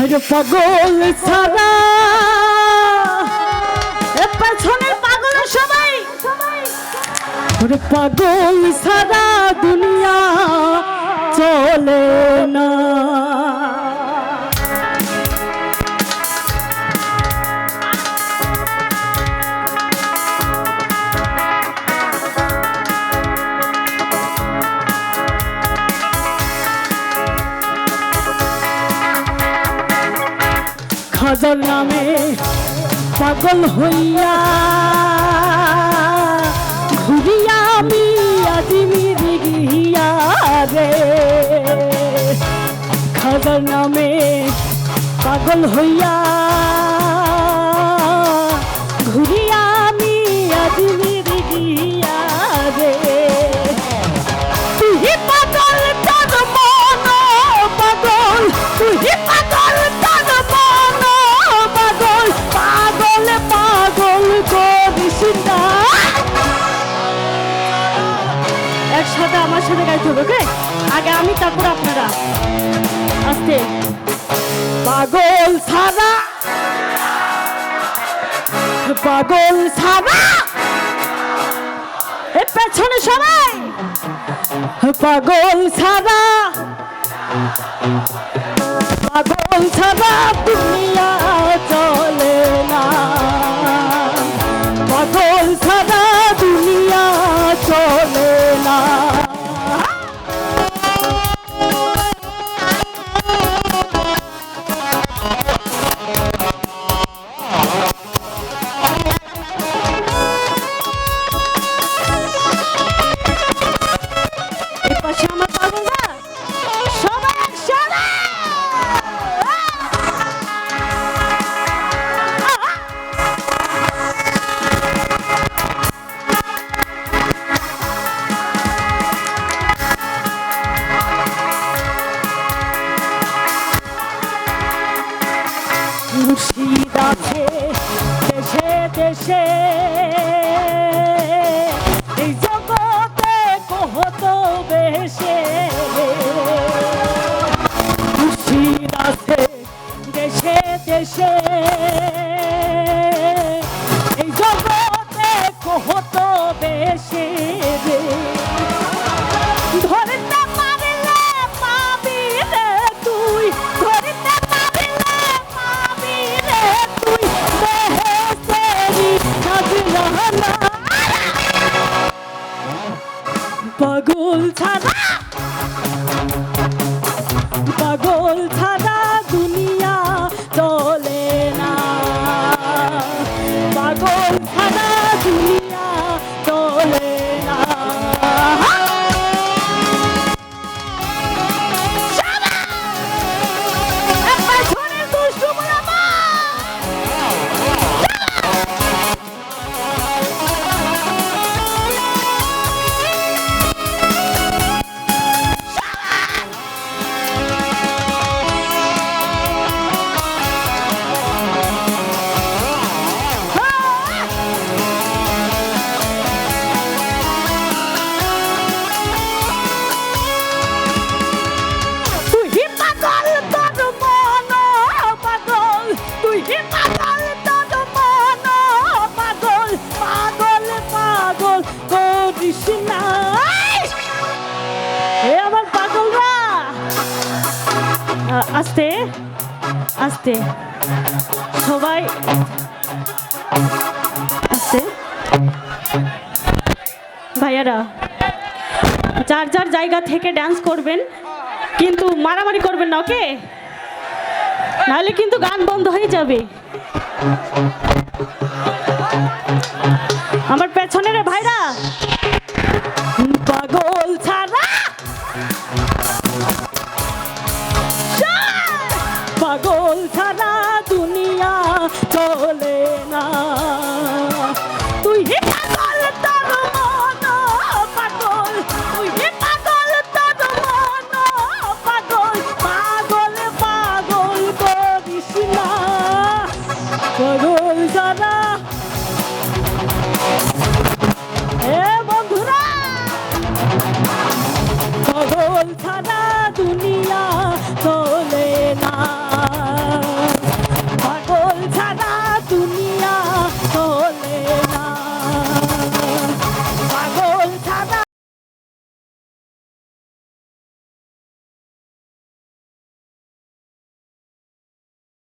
আরে পাগল সারা পেছনের পাগল সবাই। পাগল সারা খাজার নামে পাগল হইয়া ঘুরিয়া আমি আজিমির গিয়া রে। সদর নামে পাগল হইয়া ঘুরিয়া একসাথে আমার সাথে গাইতে হবে, ওকে? আগে আমি, তারপর আপনারা। আস্তে। পাগল ছাড়া পাগল এ পেছনে সবাই। পাগল ছাড়া পাগল ছাড়া দুনিয়া চলে না। দেশে এই জগতে কহত বেশে। খুশি আছে দেশে দেশে পাগল ছাড়া পাগল মন পাগল পাগল না আস্তে আস্তে সবাই আস্তে ভাইয়ারা যার যার জায়গা থেকে ডান্স করবেন কিন্তু মারামারি করবেন না ওকে নাহলে কিন্তু গান বন্ধ হয়ে যাবে। আমার পেছনে রে ভাইরা। পাগল ছাড়া পাগল ছাড়া পাগল জানা এ বন্ধুরা পাগল